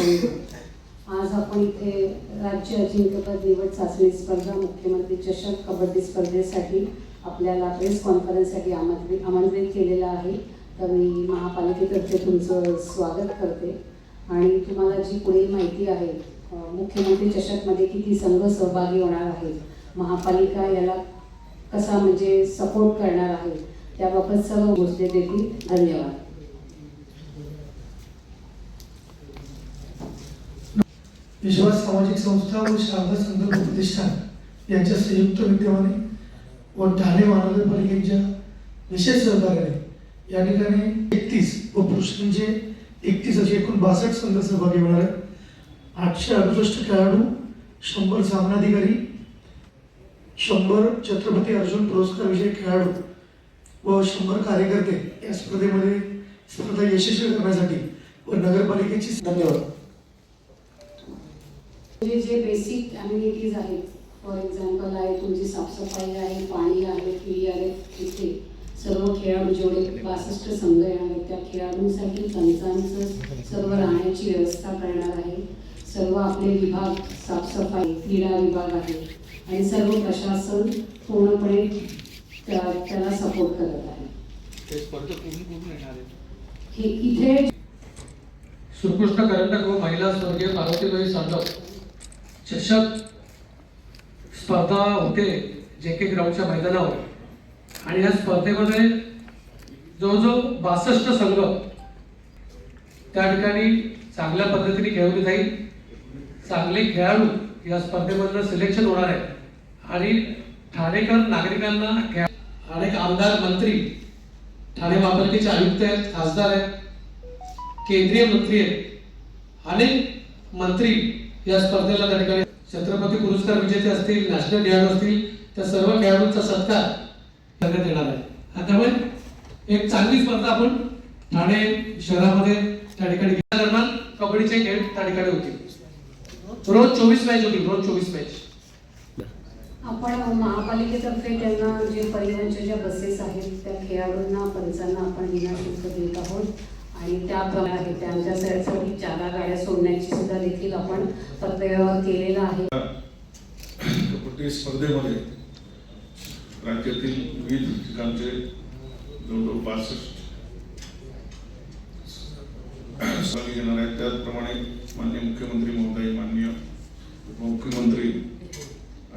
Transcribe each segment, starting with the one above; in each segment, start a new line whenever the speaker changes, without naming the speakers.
आज आपण इथे राज्य अजिंक्यपद निवड चाचणी स्पर्धा मुख्यमंत्री चषक कबड्डी स्पर्धेसाठी आपल्याला प्रेस कॉन्फरन्ससाठी आमंत्रित आमंत्रित केलेलं आहे. तर मी महापालिकेतर्फे तुमचं स्वागत करते. आणि तुम्हाला जी पुढील माहिती आहे मुख्यमंत्री चषकमध्ये किती संघ सहभागी होणार आहेत महापालिका याला कसा म्हणजे सपोर्ट करणार आहे त्याबाबत सर्व गोष्टी देखील धन्यवाद.
विश्वास सामाजिक संस्था व शारदा संदर्भ प्रतिष्ठान यांच्या संयुक्त विद्यमाने व ठाणे महानगरपालिकेच्या विशेष सहकार्याने या ठिकाणी एकतीस व पुरुषांचे म्हणजे एकतीस असे एकूण बासष्ट संघ सहभागी होणार आहेत. आठशे अडुसष्ट खेळाडू शंभर सामनाधिकारी शंभर छत्रपती अर्जुन पुरस्कार विजयी खेळाडू व शंभर कार्यकर्ते या स्पर्धेमध्ये स्पर्धा यशस्वी करण्यासाठी व नगरपालिकेची धन्यवाद.
म्हणजे जे बेसिक अम्युनिटीज आहेत फॉर एक्झाम्पल आहे तुमची साफसफाई आहे पाणी आहे किळी आहे तिथे सर्व खेळाडू जेवढे बासष्ट संघ येणार आहेत त्या खेळाडूंसाठी पंचांचं सर्व राहण्याची व्यवस्था करणार आहे. सर्व आपले विभाग साफसफाई क्रीडा विभाग आहे. आणि सर्व प्रशासन पूर्णपणे त्या- त्याला सपोर्ट करत आहे.
ते स्पर्धक कोणी कोण येणार आहेत
हे इथे
श्रीकृष्ण करंडक व महिला स्वर्गीय पार्वतीबाई साधव. चषक स्पर्धा होते जे के ग्राउंडच्या मैदानावर. आणि या स्पर्धेमध्ये जवळजवळ बासष्ट संघ त्या ठिकाणी चांगल्या पद्धतीने खेळवली जाईल. चांगले खेळाडू या स्पर्धेमधलं सिलेक्शन होणार आहे. आणि ठाणेकर नागरिकांना खेळ अनेक आमदार मंत्री ठाणे महापालिकेचे आयुक्त आहेत खासदार आहेत केंद्रीय मंत्री आहेत. अनेक मंत्री या स्पर्धेला त्या ठिकाणी छत्रपती पुरस्कार विजेते असतील नॅशनल खेळाडू असतील त्या सर्व खेळाडूंचा सत्कार करण्यात येणार आहे. त्यामुळे एक चांगली स्पर्धा आपण ठाणे शहरामध्ये त्या ठिकाणी दरम्यान कबड्डीचे खेळ त्या ठिकाणी होतील. रोज चोवीस मॅच होतील रोज चोवीस मॅच
आपण महापालिकेतर्फे त्यांना जे परिवहनच्या ज्या बसेस आहेत त्या खेळाडूंना पंचांना आपण विनाशुल्क देत आहोत. आणि त्याप्रमाणे आहे त्यांच्यासाठी चारा गाड्या सोडण्याची सुद्धा देखील आपण पत्रव्यवहार केलेला आहे.
कबड्डी स्पर्धेमध्ये राज्यातील विविध ठिकाणचे जवळजवळ बासष्ट सहभागी घेणार आहेत. त्याचप्रमाणे मान्य मुख्यमंत्री महोदय मान्य उपमुख्यमंत्री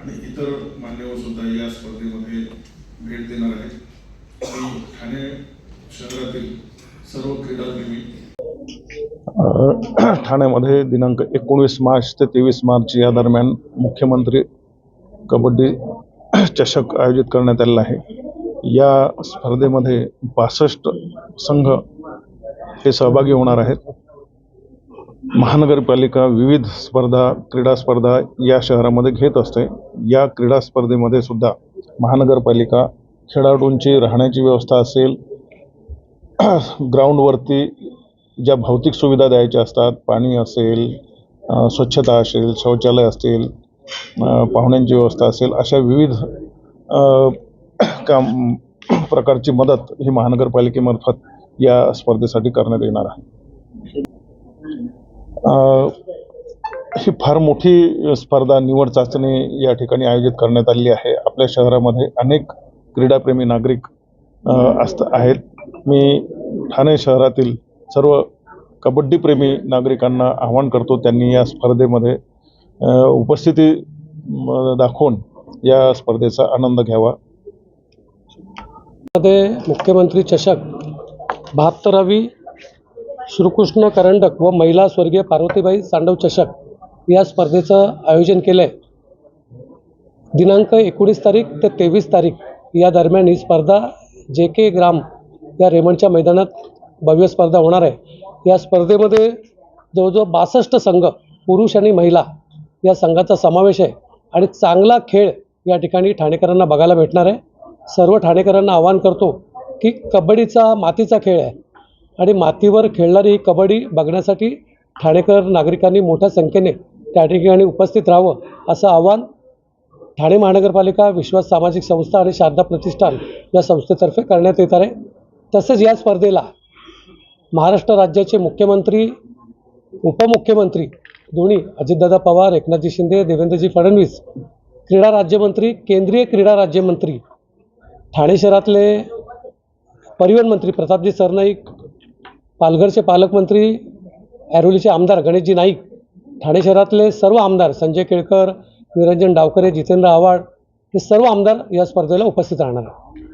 आणि इतर मान्यवर सुद्धा या स्पर्धेमध्ये भेट देणार आहेत. आणि ठाणे शहरातील सर्व क्रीडाप्रेमी
ठाण्यामध्ये दिनांक एकोणीस मार्च ते तेवीस मार्च या दरम्यान मुख्यमंत्री कबड्डी चषक आयोजित करण्यात आलेला आहे. या स्पर्धेमध्ये बासष्ट संघ हे सहभागी होणार आहेत. महानगरपालिका विविध स्पर्धा क्रीडा स्पर्धा या शहरामध्ये घेत असते. या क्रीडा स्पर्धेमध्ये सुद्धा महानगरपालिका खेळाडूंची राहण्याची व्यवस्था असेल ग्राउंडवरती ज्या भौतिक सुविधा द्यायच्या असतात पाणी असेल स्वच्छता असेल शौचालय असतील पाहुण्यांची व्यवस्था असेल अशा विविध काम प्रकारची मदत ही महानगरपालिकेमार्फत या स्पर्धेसाठी करण्यात येणार आहे. ही फार मोठी स्पर्धा निवड चाचणी या ठिकाणी आयोजित करण्यात आलेली आहे. आपल्या शहरामध्ये अनेक क्रीडाप्रेमी नागरिक असत आहेत. मी ठाणे शहरातील सर्व कबड्डीप्रेमी नागरिकांना आवाहन करतो त्यांनी या स्पर्धेमध्ये उपस्थिती दाखवून या स्पर्धेचा आनंद घ्यावा.
मध्ये मुख्यमंत्री चषक बहात्तरावी श्रीकृष्ण करंडक व महिला स्वर्गीय पार्वतीबाई सांडव चषक या स्पर्धेचं आयोजन केलं आहे दिनांक एकोणीस तारीख ते तेवीस तारीख या दरम्यान ही स्पर्धा जे के ग्राम या रेमंडच्या मैदानात भव्य स्पर्धा होणार आहे. या स्पर्धेमध्ये जवळजवळ बासष्ट संघ पुरुष आणि महिला या संघाचा समावेश आहे आणि चांगला खेळ या ठिकाणी ठाणेकरांना बघायला भेटणार आहे. सर्व ठाणेकरांना आवाहन करतो की कबड्डीचा मातीचा खेळ आहे आणि मातीवर खेळणारी ही कबड्डी बघण्यासाठी ठाणेकर नागरिकांनी मोठ्या संख्येने त्या ठिकाणी उपस्थित राहावं असं आवाहन ठाणे महानगरपालिका विश्वास सामाजिक संस्था आणि शारदा प्रतिष्ठान या संस्थेतर्फे करण्यात येत आहे. तसेच या स्पर्धेला महाराष्ट्र राज्याचे मुख्यमंत्री उपमुख्यमंत्री दोन्ही अजितदादा पवार एकनाथजी शिंदे देवेंद्रजी फडणवीस क्रीडा राज्यमंत्री केंद्रीय क्रीडा राज्यमंत्री ठाणे शहरातले परिवहन मंत्री प्रतापजी सरनाईक पालघरचे पालकमंत्री ऐरोलीचे आमदार गणेशजी नाईक ठाणे शहरातले सर्व आमदार संजय केळकर निरंजन डावकरे जितेंद्र आव्हाड हे सर्व आमदार या स्पर्धेला उपस्थित राहणार आहेत.